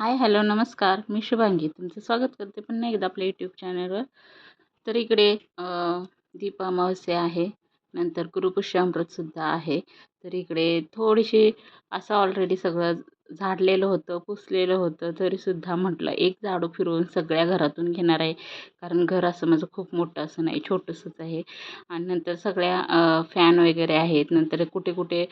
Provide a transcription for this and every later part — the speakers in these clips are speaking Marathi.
हाय हॅलो नमस्कार. मी शुभांगी. तुमचं स्वागत करते पुन्हा एकदा आपल्या यूट्यूब चॅनलवर तर इकडे अं, दीप अमावस्या आहे. नंतर गुरुपुष्यामृतसुद्धा आहे. तर इकडे थोडीशी असं ऑलरेडी सगळं झाडलेलं होतं पुसलेलं होतं तरीसुद्धा म्हटलं एक झाडू फिरवून सगळ्या घरातून घेणार आहे. कारण घर असं माझं खूप मोठं असं नाही छोटंसंच आहे. आणि नंतर सगळ्या फॅन वगैरे आहेत. नंतर कुठे कुठे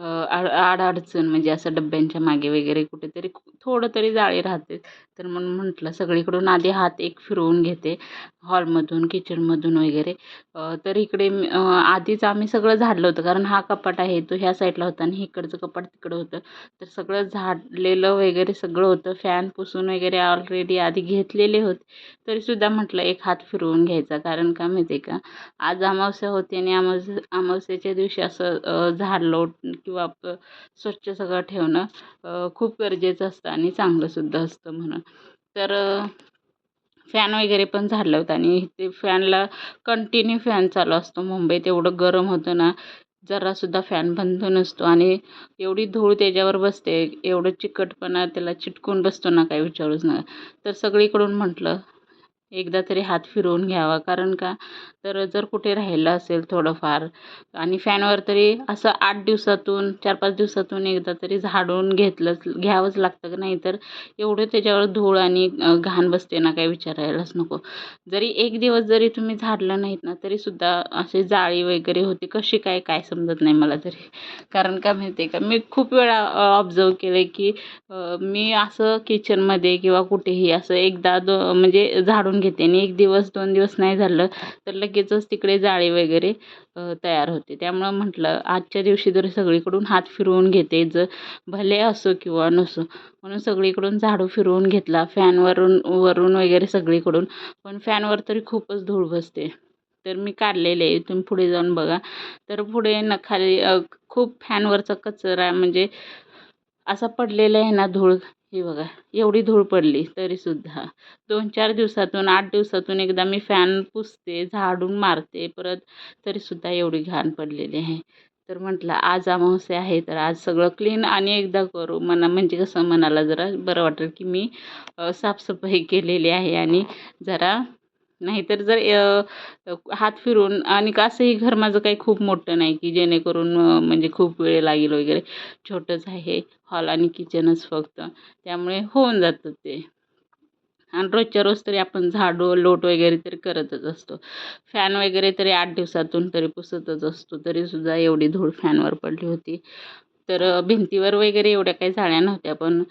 आड आडअडचण म्हणजे असं डब्यांच्या मागे वगैरे कुठेतरी थोडं तरी जाळी राहते. तर म्हणून म्हटलं सगळीकडून आधी हात एक फिरवून घेते हॉलमधून किचनमधून वगैरे. तर इकडे आधीच आम्ही सगळं झाडलं होतं. कारण हा कपाट आहे तो ह्या साईडला होता आणि इकडचं कपाट तिकडं होतं. तर सगळं झाड झाडलेलं वगैरे सगळं होतं. फॅन पुसून वगैरे ऑलरेडी आधी घेतलेले होते. तरीसुद्धा म्हटलं एक हात फिरवून घ्यायचा. कारण का माहिती आहे का? आज अमावस्या होते आणि अमावस्या अमावस्याच्या दिवशी असं झाड लोट किंवा स्वच्छ सगळं ठेवणं खूप गरजेचं असतं आणि चांगलंसुद्धा असतं म्हणून. तर फॅन वगैरे पण झाडलं होतं आणि ते फॅनला कंटिन्यू फॅन चालू असतो. मुंबईत एवढं गरम होतं ना जरासुद्धा फॅन बंद नसतो आणि एवढी धूळ त्याच्यावर बसते एवढं चिकटपणा त्याला चिटकून बसतो ना काय विचारूच नका. तर सगळीकडून म्हटलं एकदा तरी हात फिरवून घ्यावा. कारण का? तर जर कुठे राहिलं असेल थोडंफार आणि फॅनवर तरी असं आठ दिवसातून चार पाच दिवसातून एकदा तरी झाडून घेतलंच घ्यावंच लागतं का नाही तर एवढं त्याच्यावर धूळ आणि घाण बसते ना काही विचारायलाच नको. जरी एक दिवस जरी तुम्ही झाडलं नाहीत ना तरीसुद्धा असे जाळी वगैरे होते कशी काय काय समजत नाही मला तरी. कारण का माहिती आहे का मी खूप वेळा ऑब्झर्व केलं की मी असं किचनमध्ये किंवा कुठेही असं एकदा दो म्हणजे झाडून घेते आणि एक दिवस दोन दिवस नाही झालं तर लगेच लगेचच तिकडे जाळी वगैरे तयार होते. त्यामुळं म्हटलं आजच्या दिवशी जरी सगळीकडून हात फिरवून घेते ज भले असो किंवा नसो. म्हणून सगळीकडून झाडू फिरवून घेतला फॅनवरून वरून वगैरे सगळीकडून. पण फॅनवर तरी खूपच धूळ बसते. तर मी काढलेले आहे तुम्ही पुढे जाऊन बघा. तर पुढे न खाली खूप फॅनवरचा कचरा म्हणजे असा पडलेला आहे ना धूळ. हे बघा एवढी धूळ पडली तरीसुद्धा. दोन चार दिवसातून आठ दिवसातून एकदा मी फॅन पुसते झाडून मारते परत तरीसुद्धा एवढी घाण पडलेली आहे. तर म्हटलं आज अमावस्या आहे तर आज सगळं क्लीन आणि एकदा करू. मना म्हणजे कसं मनाला जरा बरं वाटेल की मी साफसफाई केलेली आहे आणि जरा नाहीतर जर हात फिरून आणि असंही घर माझं काही खूप मोठं नाही की जेणेकरून म्हणजे खूप वेळ लागेल वगैरे. छोटंच आहे हॉल आणि किचनच फक्त. त्यामुळे होऊन जातं ते. आणि रोजच्या रोज तरी आपण झाडू लोट वगैरे तरी करतच असतो. फॅन वगैरे तरी आठ दिवसातून तरी पुसतच असतो. तरीसुद्धा एवढी धूळ फॅनवर पडली होती. तर भिंतीवर वगैरे एवढ्या काही झाड्या नव्हत्या पण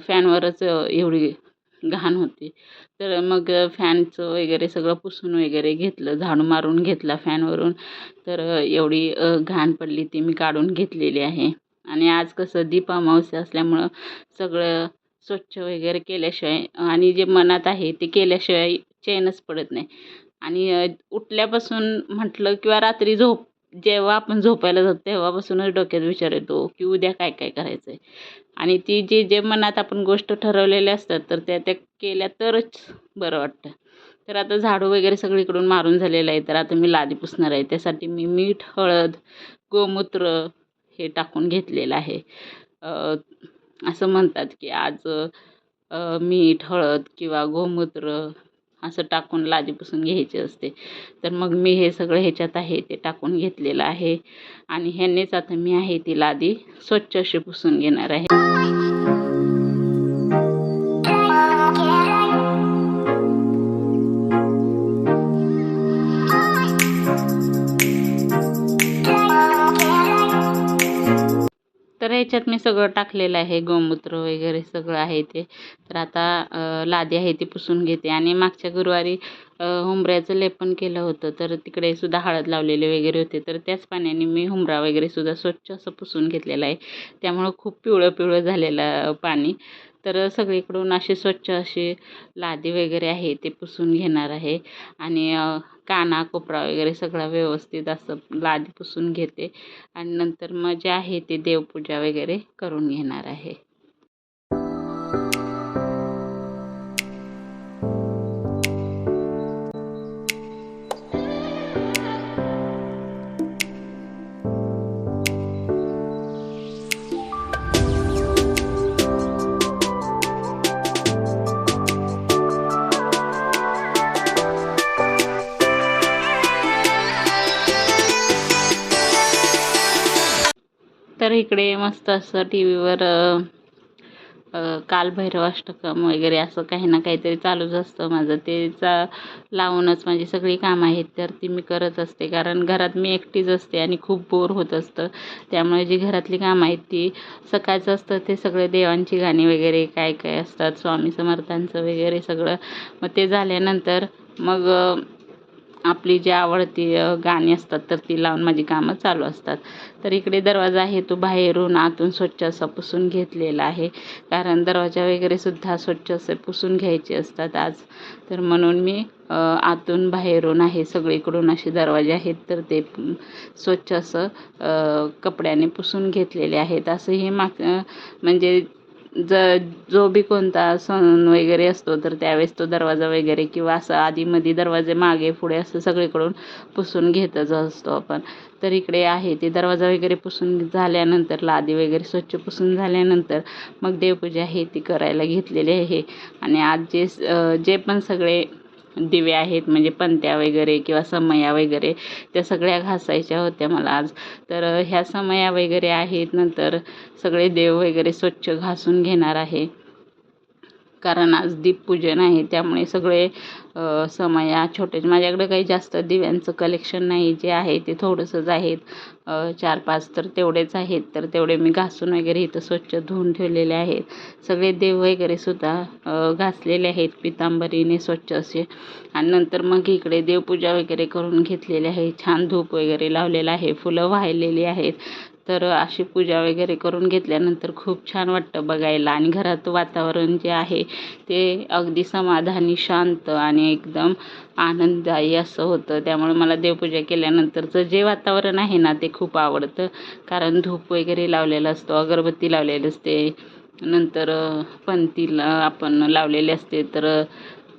फॅनवरच एवढी घाण होती. तर मग फॅनचं वगैरे सगळं पुसून वगैरे घेतलं झाडू मारून घेतला फॅनवरून. तर एवढी घाण पडली ती मी काढून घेतलेली आहे. आणि आज कसं दीप अमावस्या असल्यामुळं सगळं स्वच्छ वगैरे केल्याशिवाय आणि जे मनात आहे ते केल्याशिवाय चैनच पडत नाही. आणि उठल्यापासून म्हटलं किंवा रात्री झोप जेव्हा आपण झोपायला जातो तेव्हापासूनच डोक्यात विचार येतो की उद्या काय काय करायचं आहे आणि ती जे जे मनात आपण गोष्ट ठरवलेल्या असतात तर त्या त्या केल्या तरच बरं वाटतं. तर आता झाडू वगैरे सगळीकडून मारून झालेलं आहे तर आता मी लादी पुसणार आहे. त्यासाठी मी मीठ हळद गोमूत्र हे टाकून घेतलेलं आहे. असं म्हणतात की आज मीठ हळद किंवा गोमूत्र असं टाकून लादी पुसून घ्यायची असते. तर मग मी हे सगळं ह्याच्यात आहे ते टाकून घेतलेलं आहे. आणि ह्यानेच आता मी आहे ती लादी स्वच्छ अशी पुसून घेणार आहे. याच्यात मी सगळं टाकलेलं आहे गोमूत्र वगैरे सगळं आहे ते. तर आता लादी आहे ती पुसून घेते. आणि मागच्या गुरुवारी हुंबऱ्याचं लेपन केलं होतं. तर तिकडे सुद्धा हळद लावलेले वगैरे होते. तर त्याच पाण्याने मी हुंबरा वगैरे सुद्धा स्वच्छ असं पुसून घेतलेलं आहे. त्यामुळं खूप पिवळं पिवळं झालेलं पाणी. तर सगळीकडून अशी स्वच्छ अशी लादी वगैरे आहे ते पुसून घेणार आहे. आणि काना कोपरा वगैरे सगळा व्यवस्थित असं लादी पुसून घेते. आणि नंतर मग जे आहे ते देवपूजा वगैरे करून घेणार आहे. इकडे मस्त असं टी व्हीवर कालभैरव अष्टकम वगैरे असं काही ना काहीतरी चालूच असतं माझं. तेचा लावूनच माझी सगळी कामं आहेत तर ती मी करत असते. कारण घरात मी एकटीच असते आणि खूप बोर होत असतं. त्यामुळे जी घरातली कामं आहेत ती सकाळचं असतं ते सगळे देवांची गाणी वगैरे काय काय असतात स्वामी समर्थांचं वगैरे सगळं. मग ते झाल्यानंतर मग आपली जी आवडती गाणी असतात तर ती लावून माझी कामं चालू असतात. तर इकडे दरवाजा आहे तो बाहेरून आतून स्वच्छ असा पुसून घेतलेला आहे. कारण दरवाजा वगैरे सुद्धा स्वच्छ असे पुसून घ्यायचे असतात आज. तर म्हणून मी आतून बाहेरून आहे सगळीकडून असे दरवाजे आहेत तर ते स्वच्छ असं कपड्याने पुसून घेतलेले आहेत. असं हे माग म्हणजे ज जो बी कोणता सण वगैरे असतो तर त्यावेळेस तो दरवाजा वगैरे किंवा असं आधीमध्ये दरवाजे मागे पुढे असं सगळीकडून पुसून घेतच असतो आपण. तर इकडे आहे ते दरवाजा वगैरे पुसून झाल्यानंतर लादी वगैरे स्वच्छ पुसून झाल्यानंतर मग देवपूजा आहे ती करायला घेतलेली आहे. आणि आज जे जे पण सगळे दिवे आहेत म्हणजे पंत्या वगैरे किंवा समया वगैरे त्या सगळ्या घासायच्या होत्या मला आज. तर ह्या समया वगैरे आहेत नंतर सगळे देव वगैरे स्वच्छ घासून घेणार आहे. कारण आज दीपपूजन आहे त्यामुळे सगळे समया छोटे माझ्याकडे काही जास्त दिव्यांचं कलेक्शन नाही जे आहे ते थोडंसंच आहेत. चार पाच तर तेवढेच आहेत. तर तेवढे मी घासून वगैरे इथं स्वच्छ धुवून ठेवलेले आहेत. सगळे देव वगैरे सुद्धा घासलेले आहेत पितांबरीने स्वच्छ असे. आणि नंतर मग इकडे देवपूजा वगैरे करून घेतलेली आहे. छान धूप वगैरे लावलेलं आहे. फुलं वाहिलेली आहेत. तर अशी पूजा वगैरे करून घेतल्यानंतर खूप छान वाटतं बघायला. आणि घरात वातावरण जे आहे ते अगदी समाधानी शांत आणि एकदम आनंददायी असं होतं. त्यामुळे मला देवपूजा केल्यानंतरचं जे वातावरण आहे ना ते खूप आवडतं. कारण धूप वगैरे लावलेलं असतो अगरबत्ती लावलेली असते. नंतर पंथीला आपण लावलेले असते. तर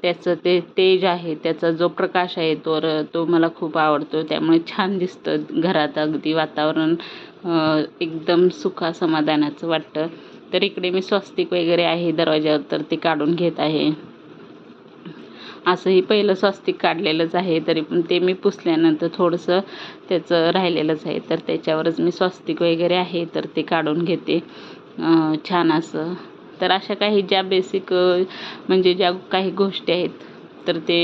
त्याचं ते तेज आहे त्याचा जो प्रकाश आहे तो तो मला खूप आवडतो. त्यामुळे छान दिसतं घरात अगदी वातावरण एकदम सुखा समाधानाचं वाटतं. तर इकडे मी स्वस्तिक वगैरे आहे दरवाज्यावर तर ते काढून घेत आहे. असंही पहिलं स्वस्तिक काढलेलंच आहे तरी पण ते मी पुसल्यानंतर थोडंसं त्याचं राहिलेलंच आहे. तर त्याच्यावरच मी स्वस्तिक वगैरे आहे तर ते काढून घेते. छान असं. तर अशा काही ज्या बेसिक म्हणजे ज्या काही गोष्टी आहेत तर ते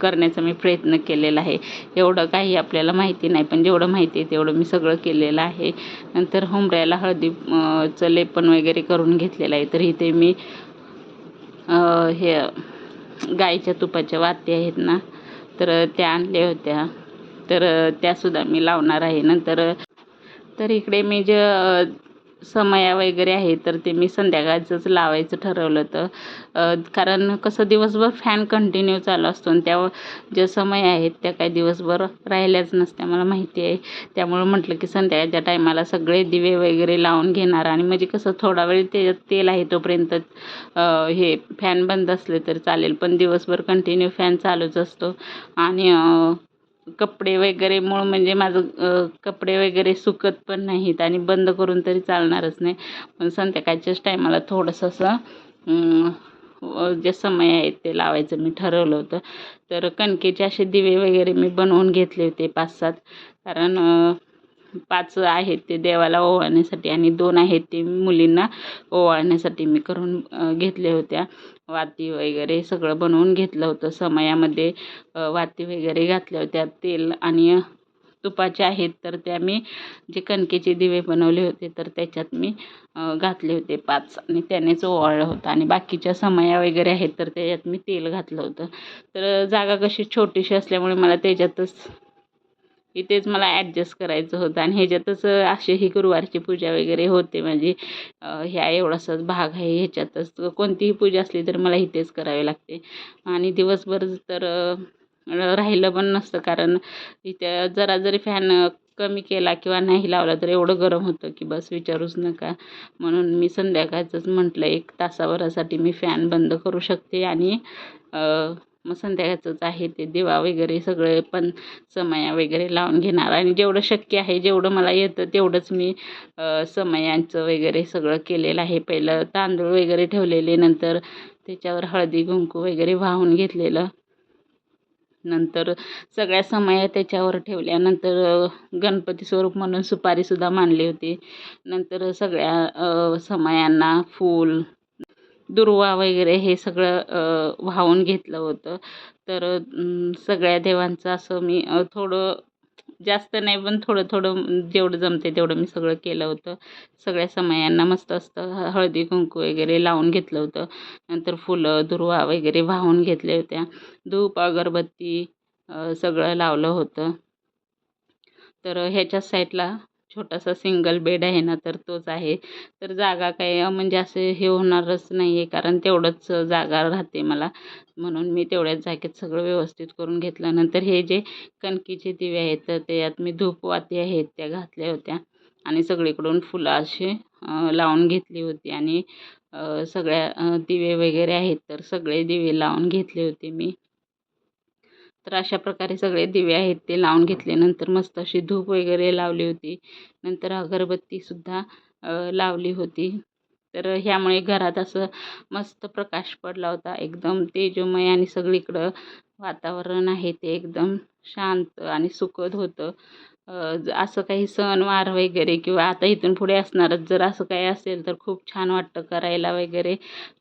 करण्याचा मी प्रयत्न केलेला आहे. एवढं काही आपल्याला माहिती नाही पण जेवढं माहिती आहे तेवढं मी सगळं केलेलं आहे. नंतर हुंबऱ्याला हळदीचं लेपन वगैरे करून घेतलेलं आहे. तर इथे मी हे गाईच्या तुपाच्या वाती आहेत ना तर त्या आणल्या होत्या. तर त्यासुद्धा मी लावणार आहे. नंतर तर इकडे मी जे समया वगैरे आहे तर ते मी संध्याकाळचंच लावायचं ठरवलं होतं. कारण कसं दिवसभर फॅन कंटिन्यू चालू असतो आणि त्या ज्या समय आहेत त्या काही दिवसभर राहिल्याच नसत्या मला माहिती आहे. त्यामुळं म्हटलं की संध्याकाळच्या टायमाला सगळे दिवे वगैरे लावून घेणार आणि म्हणजे कसं थोडा वेळ ते तेल आहे तोपर्यंत हे फॅन बंद असले तर चालेल. पण दिवसभर कंटिन्यू फॅन चालूच असतो. आणि कपडे वगैरे मूळ म्हणजे माझं कपडे वगैरे सुकत पण नाहीत आणि बंद करून तरी चालणारच नाही. पण संध्याकाळच्याच टायमाला थोडंसं असं जे समय आहेत ते लावायचं मी ठरवलं होतं. तर कणकेचे असे दिवे वगैरे मी बनवून घेतले होते पाच सात कारण पाच आहेत ते देवाला ओवाळण्यासाठी आणि दोन आहेत ते मुलींना ओवाळण्यासाठी मी करून घेतले होत्या. वाती वगैरे सगळं बनवून घेतलं होतं. समयामध्ये वाती वगैरे घातल्या होत्या. तेल आणि तुपाचे आहेत तर त्या मी जे कणकेचे दिवे बनवले होते तर त्याच्यात मी घातले होते पाच आणि त्यानेच ओवाळलं होतं. आणि बाकीच्या समया वगैरे आहेत तर त्याच्यात मी तेल घातलं होतं. तर जागा कशी छोटीशी असल्यामुळे मला त्याच्यातच इथेच मला ॲडजस्ट करायचं होतं. आणि ह्याच्यातच अशी ही गुरुवारची पूजा वगैरे होते. म्हणजे ह्या एवढासाच भाग आहे ह्याच्यातच. कोणतीही पूजा असली तर मला इथेच करावी लागते. आणि दिवसभर तर राहिलं पण नसतं. कारण इथे जरा जरी फॅन कमी केला किंवा नाही लावला तर एवढं गरम होतं की बस विचारूच नका. म्हणून मी संध्याकाळचंच म्हटलं एक तासाभरासाठी मी फॅन बंद करू शकते. आणि मग संध्याकाळचंच आहे ते दिवा वगैरे सगळे पण समया वगैरे लावून घेणार. आणि जेवढं शक्य आहे जेवढं मला येतं तेवढंच मी समयांचं वगैरे सगळं केलेलं आहे. पहिलं तांदूळ वगैरे ठेवलेले नंतर त्याच्यावर हळदी कुंकू वगैरे वाहून घेतलेलं. नंतर सगळ्या समया त्याच्यावर ठेवल्यानंतर गणपती स्वरूप म्हणून सुपारीसुद्धा मांडली होती. नंतर सगळ्या समयांना फूल दुर्वा वगैरे हे सगळं वाहून घेतलं होतं. तर सगळ्या देवांचं असं मी थोडं जास्त नाही पण थोडं थोडं जेवढं जमते तेवढं मी सगळं केलं होतं. सगळ्या समयांना मस्त असतं हळदी कुंकू वगैरे लावून घेतलं होतं. नंतर फुलं दुर्वा वगैरे वाहून घेतल्या होत्या. धूप अगरबत्ती सगळं लावलं होतं. तर ह्याच्या साईडला छोटासा सिंगल बेड आहे ना तर तोच आहे. तर जागा काय म्हणजे असे हे होणारच नाही आहे कारण तेवढंच जागा राहते मला. म्हणून मी तेवढ्याच जागेत सगळं व्यवस्थित करून घेतल्यानंतर हे जे कणकीचे दिवे आहेत तर त्यात मी धूपवाती आहेत त्या घातल्या होत्या. आणि सगळीकडून फुलं असे लावून घेतली होती. आणि सगळ्या दिवे वगैरे आहेत तर सगळे दिवे लावून घेतले होते मी. तर अशा प्रकारे सगळे दिवे आहेत ते लावून घेतले. नंतर मस्त अशी धूप वगैरे लावली होती. नंतर अगरबत्तीसुद्धा लावली होती. तर ह्यामुळे घरात असं मस्त प्रकाश पडला होता. एकदम तेजोमय आणि सगळीकडं वातावरण आहे ते. एकदम शांत आणि सुखद होतं. असं काही सणवार वगैरे किंवा आता इथून पुढे असणारच जर असं काही असेल तर खूप छान वाटतं करायला वगैरे.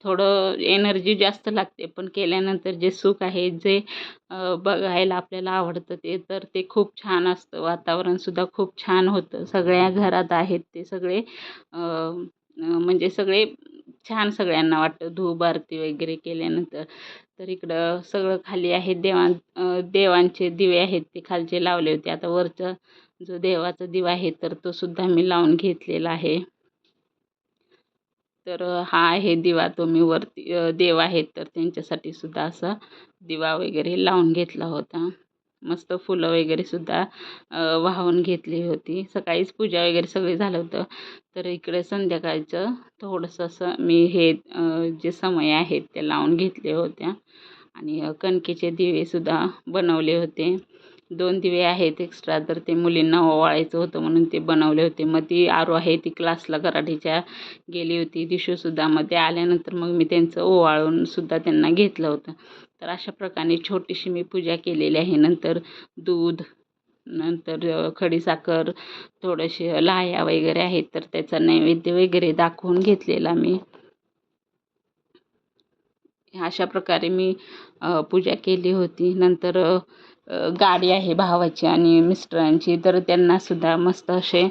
थोडं एनर्जी जास्त लागते पण केल्यानंतर जे सुख आहे जे बघायला आपल्याला आवडतं ते तर ते खूप छान असतं. वातावरणसुद्धा खूप छान होतं. सगळ्या घरात आहेत ते सगळे. म्हणजे सगळे छान सगळ्यांना वाटतं. धूप आरती वगैरे केल्यानंतर. तर इकडं सगळं खाली आहे देवां देवांचे दिवे आहेत ते खालचे लावले होते. आता वरचा जो देवाचा दिवा आहे तर तो सुद्धा मी लावून घेतलेला आहे. तर हा आहे दिवा. तो मी वरती देव आहेत तर त्यांच्यासाठी सुद्धा असा दिवा वगैरे लावून घेतला होता. मस्त फुलं वगैरे सुद्धा वाहून घेतली होती. सकाळीच पूजा वगैरे सगळे झालं होतं. तर इकडे संध्याकाळचं थोडंसं असं मी हे जे समय आहेत ते लावून घेतले होत्या. आणि कणकेचे दिवेसुद्धा बनवले होते. दोन दिवे आहेत एक्स्ट्रा तर ते मुलींना ओवाळायचं होतं म्हणून ते बनवले होते. मग ती आरो आहे ती क्लासला कराटेच्या गेली होती. दिशूसुद्धा मग ते आल्यानंतर मग मी त्यांचं ओवाळून सुद्धा त्यांना घेतलं होतं. तर अशा प्रकारे छोटीशी मी पूजा केलेली आहे. नंतर दूध नंतर खडीसाखर थोडेसे लाह्या वगैरे आहेत. तर त्याचा नैवेद्य वगैरे दाखवून घेतलेला मी. अशा प्रकारे मी पूजा केली होती. नंतर गाडी आहे भावाची आणि मिस्टरांची. तर त्यांनासुद्धा मस्त असे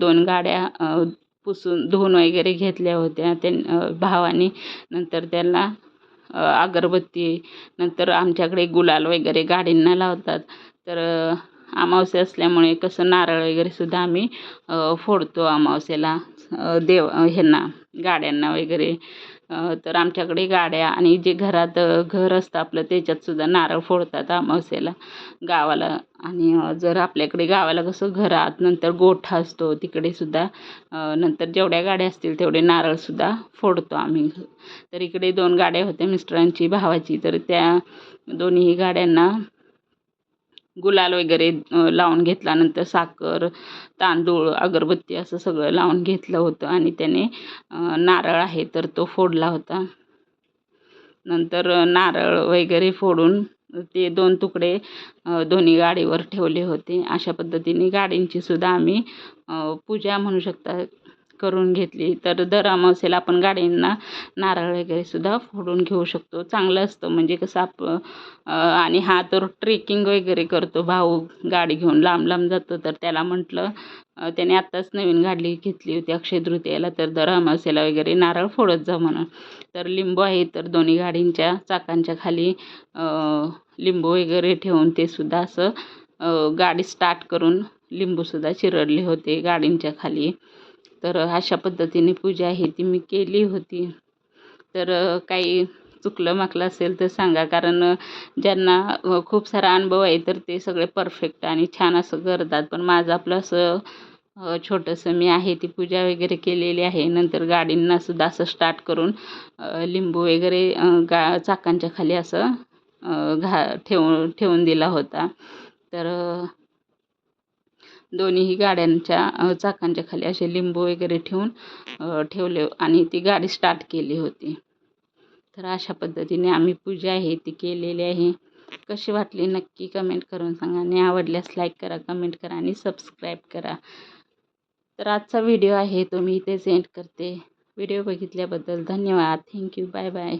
दोन गाड्या पुसून धुवून वगैरे घेतल्या होत्या. त्यां भावाने. नंतर त्यांना अगरबत्ती नंतर आमच्याकडे गुलाल वगैरे गाडींना लावतात. तर अमावस्या असल्यामुळे कसं नारळ वगैरे सुद्धा आम्ही फोडतो अमावस्येला. देव ह्यांना गाड्यांना वगैरे. तर आमच्याकडे गाड्या आणि जे घरात घर असतं आपलं त्याच्यातसुद्धा नारळ फोडतात अमावस्येला गावाला. आणि जर आपल्याकडे गावाला कसं घरात नंतर गोठा असतो तिकडे सुद्धा नंतर जेवढ्या गाड्या असतील तेवढे नारळसुद्धा फोडतो आम्ही. तर इकडे दोन गाड्या होत्या मिस्टरांची भावाची. तर त्या दोन्ही गाड्यांना गुलाल वगैरे लावून घेतल्यानंतर साखर तांदूळ अगरबत्ती असं सगळं लावून घेतलं होतं आणि त्याने नारळ आहे तर तो फोडला होता. नंतर नारळ वगैरे फोडून ते दोन तुकडे दोन्ही गाडीवर ठेवले होते. अशा पद्धतीने गाडींची सुद्धा आम्ही पूजा म्हणू शकता करून घेतली. तर दर अमावस्येला आपण गाडींना नारळ वगैरे सुद्धा फोडून घेऊ शकतो. चांगलं असतं. म्हणजे कसं आप आणि हा तर ट्रेकिंग वगैरे करतो. भाऊ गाडी घेऊन लांब लांब जातो. तर त्याला म्हटलं त्याने आत्ताच नवीन गाडी घेतली होती अक्षय तृतीयाला. तर दर अमावस्येला वगैरे नारळ फोडत जा म्हणून. तर लिंबू आहे तर दोन्ही गाडींच्या चाकांच्या खाली लिंबू वगैरे ठेवून ते सुद्धा असं गाडी स्टार्ट करून लिंबूसुद्धा चिरडले होते गाडींच्या खाली. तर अशा पद्धतीने पूजा आहे ती मी केली होती. तर काही चुकलं माकलं असेल तर सांगा. कारण ज्यांना खूप सारा अनुभव आहे तर ते सगळे परफेक्ट आणि छान असं करतात. पण माझं आपलं असं छोटंसं मी आहे ती पूजा वगैरे केलेली आहे. नंतर गाडींना सुद्धा असं स्टार्ट करून लिंबू वगैरे गा चाकांच्या खाली असं घा ठेवून ठेवून दिला होता. तर दोन्हीही गाड्यांच्या चाकांच्या खाली असे लिंबू वगैरे ठेवून ठेवले आणि ती गाडी स्टार्ट केली होती. तर अशा पद्धतीने आम्ही पूजा आहे ती केलेली आहे. कशी वाटली नक्की कमेंट करून सांगा आणि आवडल्यास लाईक करा कमेंट करा आणि सबस्क्राईब करा. तर आजचा व्हिडिओ आहे तो मी इथे सेंड करते. व्हिडिओ बघितल्याबद्दल धन्यवाद. Thank you bye bye